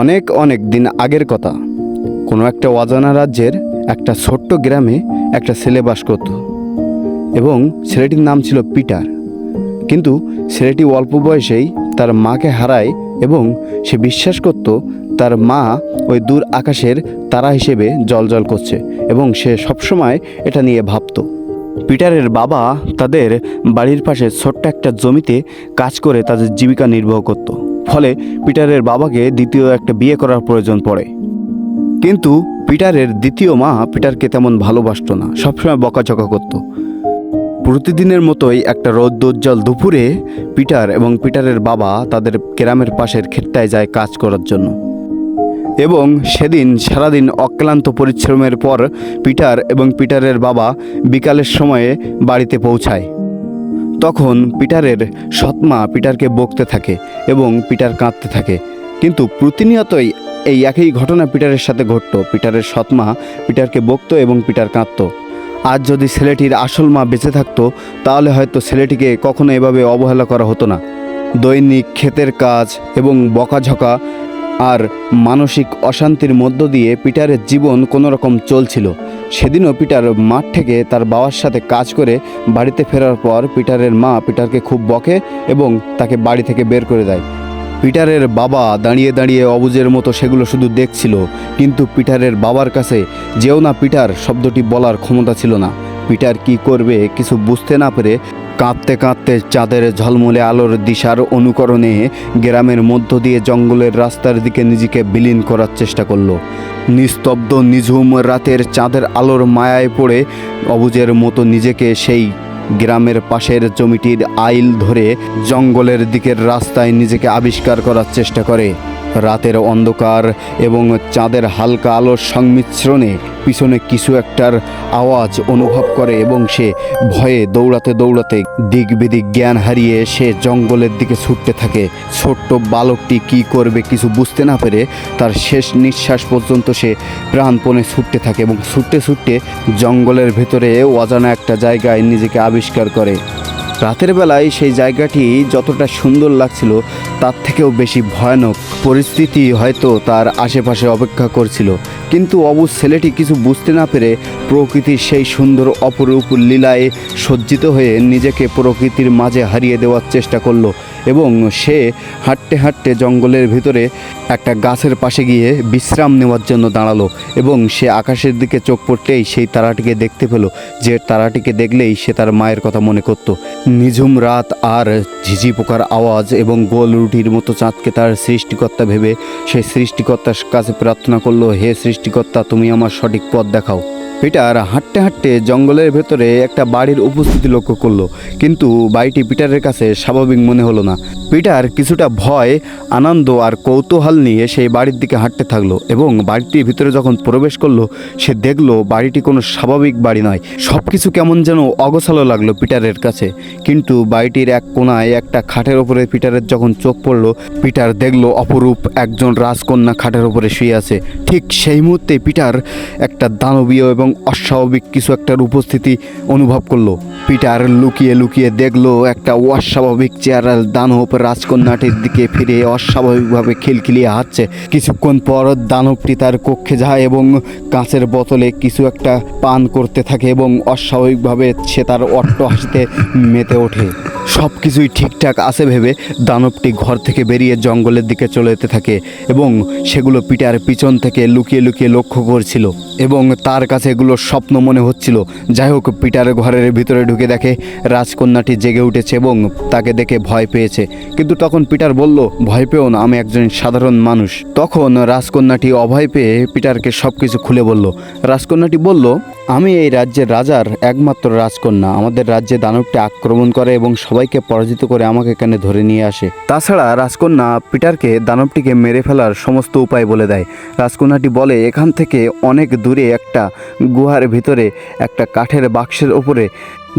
অনেক অনেক দিন আগের কথা। কোনো একটা অজানা রাজ্যের একটা ছোট্ট গ্রামে একটা ছেলে বাস করত এবং ছেলেটির নাম ছিল পিটার। কিন্তু ছেলেটি অল্প বয়সেই তার মাকে হারায় এবং সে বিশ্বাস করত তার মা ওই দূর আকাশের তারা হিসেবে জলজল করছে এবং সে সবসময় এটা নিয়ে ভাবতো। পিটারের বাবা তাদের বাড়ির পাশে ছোট্ট একটা জমিতে কাজ করে তাদের জীবিকা নির্বাহ করত। ফলে পিটারের বাবাকে দ্বিতীয় একটা বিয়ে করার প্রয়োজন পড়ে। কিন্তু পিটারের দ্বিতীয় মা পিটারকে তেমন ভালোবাসতো না, সবসময় বকাঝকা করত। প্রতিদিনের মতোই একটা রৌদ্রোজ্জ্বল দুপুরে পিটার এবং পিটারের বাবা তাদের গ্রামের পাশের ক্ষেতটায় যায় কাজ করার জন্য। এবং সেদিন সারাদিন অক্লান্ত পরিশ্রমের পর পিটার এবং পিটারের বাবা বিকালের সময়ে বাড়িতে পৌঁছায়। তখন পিটারের সৎমা পিটারকে বকতে থাকে এবং পিটার কাঁদতে থাকে। কিন্তু প্রতিনিয়তই এই একই ঘটনা পিটারের সাথে ঘটত। পিটারের সৎমা পিটারকে বকতো এবং পিটার কাঁদতো। আজ যদি ছেলেটির আসল মা বেঁচে থাকতো, তাহলে হয়তো ছেলেটিকে কখনো এভাবে অবহেলা করা হতো না। দৈনিক ক্ষেতের কাজ এবং বকাঝকা আর মানসিক অশান্তির মধ্য দিয়ে পিটারের জীবন কোনো রকম চলছিল। সেদিনও পিটার মাঠ থেকে তার বাবার সাথে কাজ করে বাড়িতে ফেরার পর পিটারের মা পিটারকে খুব বকে এবং তাকে বাড়ি থেকে বের করে দেয়। পিটারের বাবা দাঁড়িয়ে দাঁড়িয়ে অবুজের মতো সেগুলো শুধু দেখছিল, কিন্তু পিটারের বাবার কাছে যেও না পিটার শব্দটি বলার ক্ষমতা ছিল না। পিটার কি করবে কিছু বুঝতে না পেরে কাঁদতে কাঁদতে চাঁদের ঝলমলে আলোর দিশার অনুকরণে গ্রামের মধ্য দিয়ে জঙ্গলের রাস্তার দিকে নিজেকে বিলীন করার চেষ্টা করল। নিস্তব্ধ নিঝুম রাতের চাঁদের আলোর মায়ায় পড়ে অবুজের মতো নিজেকে সেই গ্রামের পাশের জমিটির আইল ধরে জঙ্গলের দিকের রাস্তায় নিজেকে আবিষ্কার করার চেষ্টা করে। রাতের অন্ধকার এবং চাঁদের হালকা আলোর সংমিশ্রণে পিছনে কিছু একটার আওয়াজ অনুভব করে এবং সে ভয়ে দৌড়াতে দৌড়াতে দিক বিদিক জ্ঞান হারিয়ে সে জঙ্গলের দিকে ছুটতে থাকে। ছোট্ট বালকটি কি করবে কিছু বুঝতে না পেরে তার শেষ নিঃশ্বাস পর্যন্ত সে প্রাণপণে ছুটতে থাকে এবং ছুটতে ছুটতে জঙ্গলের ভেতরে অজানা একটা জায়গায় নিজেকে আবিষ্কার করে। রাতের বেলায় সেই জায়গাটি যতটা সুন্দর লাগছিল, তার থেকেও বেশি ভয়ানক। পরিস্থিতি হয়তো তার আশেপাশে অপেক্ষা করছিল। কিন্তু অবুজ ছেলেটি কিছু বুঝতে না পেরে প্রকৃতির সেই সুন্দর অপরূপ লীলায় সজ্জিত হয়ে নিজেকে প্রকৃতির মাঝে হারিয়ে দেওয়ার চেষ্টা করল এবং সে হাঁটতে হাঁটতে জঙ্গলের ভিতরে একটা গাছের পাশে গিয়ে বিশ্রাম নেওয়ার জন্য দাঁড়াল এবং সে আকাশের দিকে চোখ পড়তেই সেই তারাটিকে দেখতে পেল। যে তারাটিকে দেখলেই সে তার মায়ের কথা মনে করত। নিঝুম রাত আর ঝিঝি পোকার আওয়াজ এবং গোল রুটির মতো চাঁদকে তার সৃষ্টিকর্তা ভেবে সেই সৃষ্টিকর্তার কাছে প্রার্থনা করল, হে সৃষ্টিকর্তা তুমি আমার সঠিক পথ দেখাও। পিটার হাঁটতে হাঁটতে জঙ্গলের ভেতরে একটা বাড়ির উপস্থিতি লক্ষ্য করল, কিন্তু বাড়িটি পিটারের কাছে স্বাভাবিক মনে হলো না। পিটার কিছুটা ভয়, আনন্দ আর কৌতূহল নিয়ে সেই বাড়ির দিকে হাঁটতে থাকল এবং বাড়িটির ভিতরে যখন প্রবেশ করল, সে দেখল বাড়িটি কোনো স্বাভাবিক বাড়ি নয়। সব কিছু কেমন যেন অগোছালো লাগল পিটারের কাছে। কিন্তু বাড়িটির এক কোনায় একটা খাটের ওপরে পিটারের যখন চোখ পড়ল, পিটার দেখল অপরূপ একজন রাজকন্যা খাটের ওপরে শুয়ে আছে। ঠিক সেই মুহূর্তে পিটার একটা দানবীয় এবং অস্বাভাবিক কিছু একটার উপস্থিতি অনুভব করল। পিটার লুকিয়ে লুকিয়ে দেখল একটা অস্বাভাবিক চেহারার দানব রাজকন্যাটির দিকে ফিরে অস্বাভাবিকভাবে খিলখিলিয়ে হাঁটছে। কিছুক্ষণ পর দানবটি তার কক্ষে যায় এবং কাঁচের বোতলে কিছু একটা পান করতে থাকে এবং অস্বাভাবিকভাবে সে তার অট্ট হাসিতে মেতে ওঠে। সব কিছুই ঠিকঠাক আছে ভেবে দানবটি ঘর থেকে বেরিয়ে জঙ্গলের দিকে চলে যেতে থাকে এবং সেগুলো পিটার পিছন থেকে লুকিয়ে লুকিয়ে লক্ষ্য করছিল এবং তার কাছে এগুলো স্বপ্ন মনে হচ্ছিল। যাই হোক, পিটার ঘরের ভিতরে ঢুকে দেখে রাজকন্যাটি জেগে উঠেছে এবং তাকে দেখে ভয় পেয়েছে। কিন্তু তখন পিটার বলল, ভয় পেও না, আমি একজন সাধারণ মানুষ। তখন রাজকন্যাটি অভয় পেয়ে পিটারকে সব কিছু খুলে বলল। রাজকন্যাটি বলল আমি এই রাজ্যের রাজার একমাত্র রাজকন্যা। আমাদের রাজ্যে দানবটি আক্রমণ করে এবং সবাইকে পরাজিত করে আমাকে এখানে ধরে নিয়ে আসে। তাছাড়া রাজকন্যা পিটারকে দানবটিকে মেরে ফেলার সমস্ত উপায় বলে দেয়। রাজকন্যাটি বলে, এখান থেকে অনেক দূরে একটা গুহার ভিতরে একটা কাঠের বাক্সের ওপরে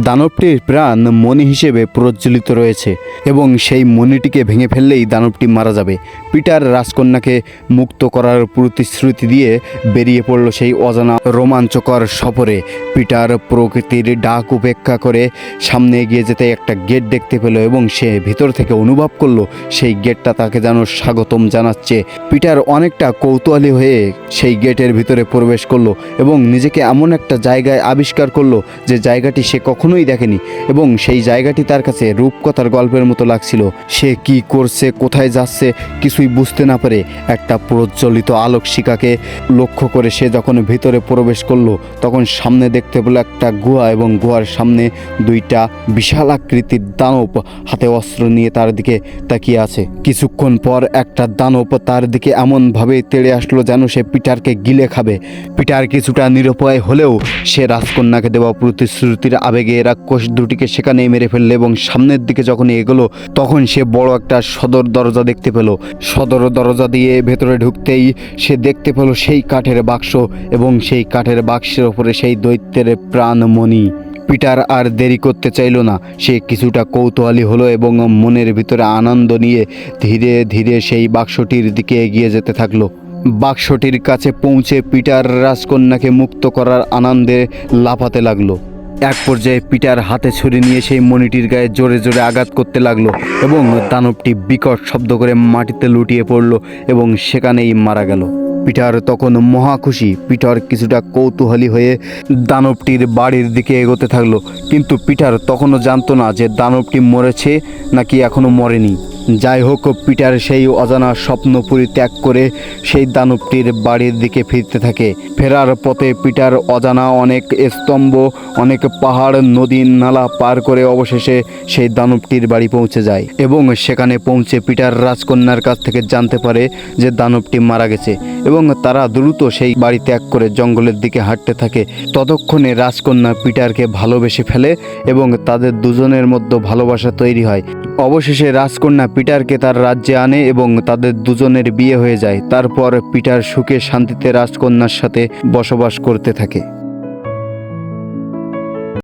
দানবটির প্রাণ মণি হিসেবে প্রজ্বলিত রয়েছে এবং সেই মণিটিকে ভেঙে ফেললেই দানবটি মারা যাবে। পিটার রাজকন্যাকে মুক্ত করার প্রতিশ্রুতি দিয়ে বেরিয়ে পড়ল সেই অজানা রোমাঞ্চকর সফরে। পিটার প্রকৃতির ডাক উপেক্ষা করে সামনে এগিয়ে যেতে একটা গেট দেখতে পেল এবং সে ভিতর থেকে অনুভব করল সেই গেটটা তাকে যেন স্বাগতম জানাচ্ছে। পিটার অনেকটা কৌতূহলী হয়ে সেই গেটের ভিতরে প্রবেশ করল এবং নিজেকে এমন একটা জায়গায় আবিষ্কার করল যে জায়গাটি সে কখনোই দেখেনি এবং সেই জায়গাটি তার কাছে রূপকথার গল্পের মতো লাগছিল। সে কি করছে, কোথায় যাচ্ছে, কিছুই বুঝতে না পারে একটা প্রজ্বলিত আলোক শিকাকে লক্ষ্য করে সে যখন ভিতরে প্রবেশ করল, তখন সামনে দেখতে পেল একটা গুহা এবং গুহার সামনে দুইটা বিশাল আকৃতির দানব হাতে অস্ত্র নিয়ে তার দিকে তাকিয়ে আছে। কিছুক্ষণ পর একটা দানব তার দিকে এমনভাবে তেড়ে আসলো যেন সে পিটারকে গিলে খাবে। পিটার কিছুটা নিরুপায় হলেও সে রাজকন্যাকে দেওয়া প্রতিশ্রুতির আবেগে এরা কোষ দুটিকে সেখানে মেরে ফেলল এবং সামনের দিকে যখন এগোলো, তখন সে বড় একটা সদর দরজা দেখতে পেল। সদর দরজা দিয়ে ভেতরে ঢুকতেই সে দেখতে পেল সেই কাঠের বাক্স এবং সেই কাঠের বাক্সের ওপরে সেই দৈত্যের প্রাণমণি। পিটার আর দেরি করতে চাইল না। সে কিছুটা কৌতূহলী হলো এবং মনের ভিতরে আনন্দ নিয়ে ধীরে ধীরে সেই বাক্সটির দিকে এগিয়ে যেতে থাকল। বাক্সটির কাছে পৌঁছে পিটার রাজকন্যাকে মুক্ত করার আনন্দে লাফাতে লাগল। এক পর্যায়ে পিটার হাতে ছুরি নিয়ে সেই মনিটির গায়ে জোরে জোরে আঘাত করতে লাগল এবং দানবটি বিকট শব্দ করে মাটিতে লুটিয়ে পড়ল এবং সেখানেই মারা গেল। পিটার তখন মহাখুশি পিটার কিছুটা কৌতূহলী হয়ে দানবটির বাড়ির দিকে এগোতে থাকল। কিন্তু পিটার তখনও জানতো না যে দানবটি মরেছে নাকি এখনও মরেনি। যাই হোক পিটার সেই অজানা স্বপ্ন পরিত্যাগ করে সেই দানবটির বাড়ির দিকে ফিরতে থাকে। ফেরার পথে পিটার অজানা অনেক স্তম্ভ, অনেক পাহাড়, নদী, নালা পার করে অবশেষে সেই দানবটির বাড়ি পৌঁছে যায় এবং সেখানে পৌঁছে পিটার রাজকন্যার কাছ থেকে জানতে পারে যে দানবটি মারা গেছে এবং তারা দ্রুত সেই বাড়ি ত্যাগ করে জঙ্গলের দিকে হাঁটতে থাকে। ততক্ষণে রাজকন্যা পিটারকে ভালোবেসে ফেলে এবং তাদের দুজনের মধ্যে ভালোবাসা তৈরি হয়। অবশেষে রাজকন্যা পিটারকে তার রাজ্যে আনে এবং তাদের দুজনের বিয়ে হয়ে যায়। তারপর পিটার সুখে শান্তিতে রাজকন্যার সাথে বসবাস করতে থাকে।